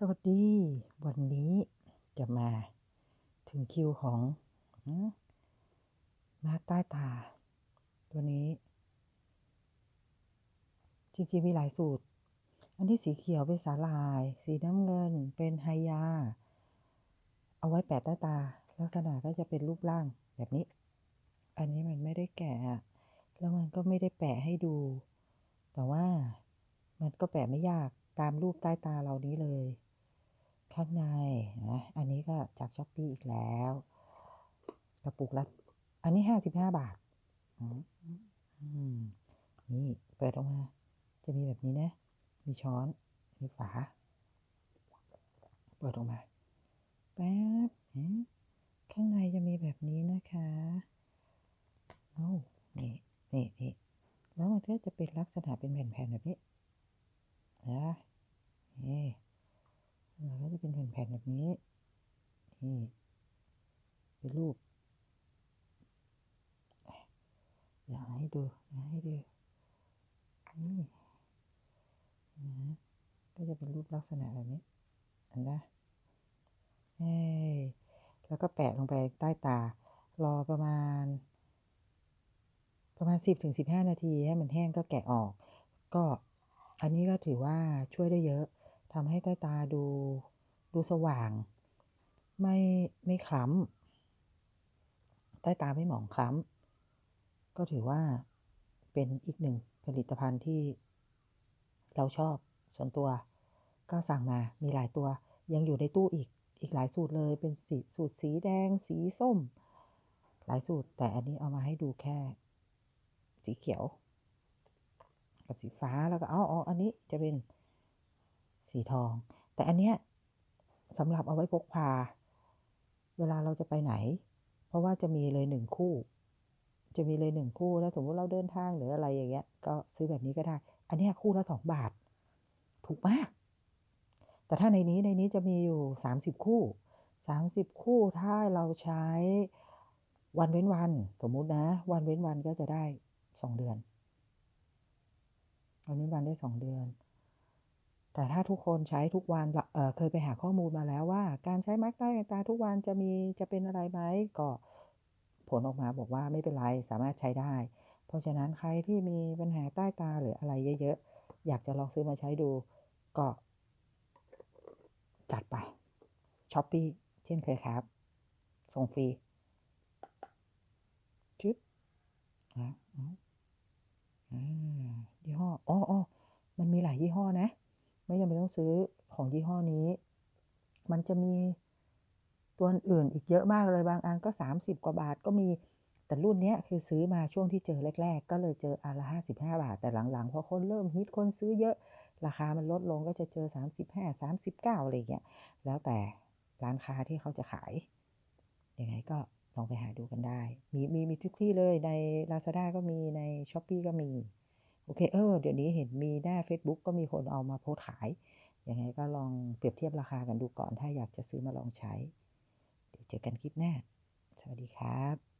สวัสดี วันนี้จะมาถึงคิวของมาร์คใต้ตา ตัวนี้ จริงๆมีหลายสูตร อันที่สีเขียวเป็นสาลาย สีน้ำเงินเป็นไฮยา เอาไว้แปะใต้ตา ลักษณะก็จะเป็นรูปร่างแบบนี้ อันนี้มันไม่ได้แกะอะแล้วมันก็ไม่ได้แปะให้ดู แต่ว่ามันก็แปะไม่ยากตามรูปใต้ตาเรานี้เลย ข้างในนะอันนี้ก็จากช้อปปี้อีกแล้ว กระปุกละอันนี้ห้าสิบห้าบาทอือนี่เปิดออกมา จะมีแบบนี้นะ มีช้อนมีฝา เปิดออกมาแป๊บข้างในจะมีแบบนี้นะคะโอ้นี่นี่นี่แล้วมันก็จะเป็นลักษณะเป็นแผ่นๆแบบนี้นะนี่แล้วก็จะเป็นแผ่นแบบนี้นี่เป็นรูปอยากให้ดูอยากให้ดูนี่นะก็จะเป็นรูปลักษณะแบบนี้เห็นไหมเฮ้แล้วก็แปะลงไปใต้ตา รอประมาณ ประมาณ 10ถึง15 นาที ให้มันแห้งก็แกะออก ก็อันนี้ก็ถือว่าช่วยได้เยอะทำให้ใต้ตาดู ดูสว่าง ไม่ไม่คล้ำใต้ตาไม่หมองคล้ำก็ถือว่าเป็นอีกหนึ่งผลิตภัณฑ์ที่เราชอบส่วนตัว ก็สั่งมามีหลายตัว ยังอยู่ในตู้อีกอีกหลายสูตรเลยเป็นสีสูตรสีแดง สีส้ม หลายสูตร แต่อันนี้เอามาให้ดูแค่ สีเขียว กับสีฟ้าแล้วก็อ๋ออ๋ออันนี้จะเป็นสีทอง แต่อันเนี้ย สำหรับเอาไว้พกพา เวลาเราจะไปไหน เพราะว่าจะมีเลยหนึ่งคู่ จะมีเลยหนึ่งคู่แล้วสมมติเราเดินทางหรืออะไรอย่างเงี้ย ก็ซื้อแบบนี้ก็ได้ อันนี้คู่ละสองบาท ถูกมาก แต่ถ้าในนี้ในนี้จะมีอยู่สามสิบคู่สามสิบคู่ถ้าเราใช้วันเว้นวัน สมมุตินะ วันเว้นวันก็จะได้สองเดือนวันเว้นวันได้สองเดือน แต่ถ้าทุกคนใช้ทุกวันเเคยไปหาข้อมูลมาแล้วว่า การใช้มาร์กใต้ตาทุกวันจะมีจะเป็นอะไรไหมก็ผลออกมาบอกว่าไม่เป็นไรสามารถใช้ได้ เพราะฉะนั้นใครที่มีปัญหาใต้ตาหรืออะไรเยอะๆ อยากจะลองซื้อมาใช้ดู ก็ จัดไปช้อปปี้เช่นเคยครับ ส่งฟรีชุดอ่าอ่ายี่ห้ออ๋อ ต้องซื้อของยี่ห้อนี้ มันจะมีตัวอื่นอีกเยอะมากเลยบางอันก็ 30 กว่าบาทก็มี แต่รุ่นนี้คือซื้อมาช่วงที่เจอแรก ๆ ก็เลยเจออันละ55บาท แต่หลังๆพอคนเริ่มฮิตคนซื้อเยอะ ราคามันลดลงก็จะเจอ 35 39อะไรเงี้ย แล้วแต่ร้านค้าที่เขาจะขาย ยังไงก็ลองไปหาดูกันได้ มีมีมีทุกที่เลยใน Lazada ก็มีใน s h อ p e e ก็มี โอเค เออ เดี๋ยวนี้เห็นมีหน้า Facebook ก็มีคนเอามาโพสขาย ยังไงก็ลองเปรียบเทียบราคากันดูก่อน ถ้าอยากจะซื้อมาลองใช้ เดี๋ยวเจอกันคลิปหน้า สวัสดีครับ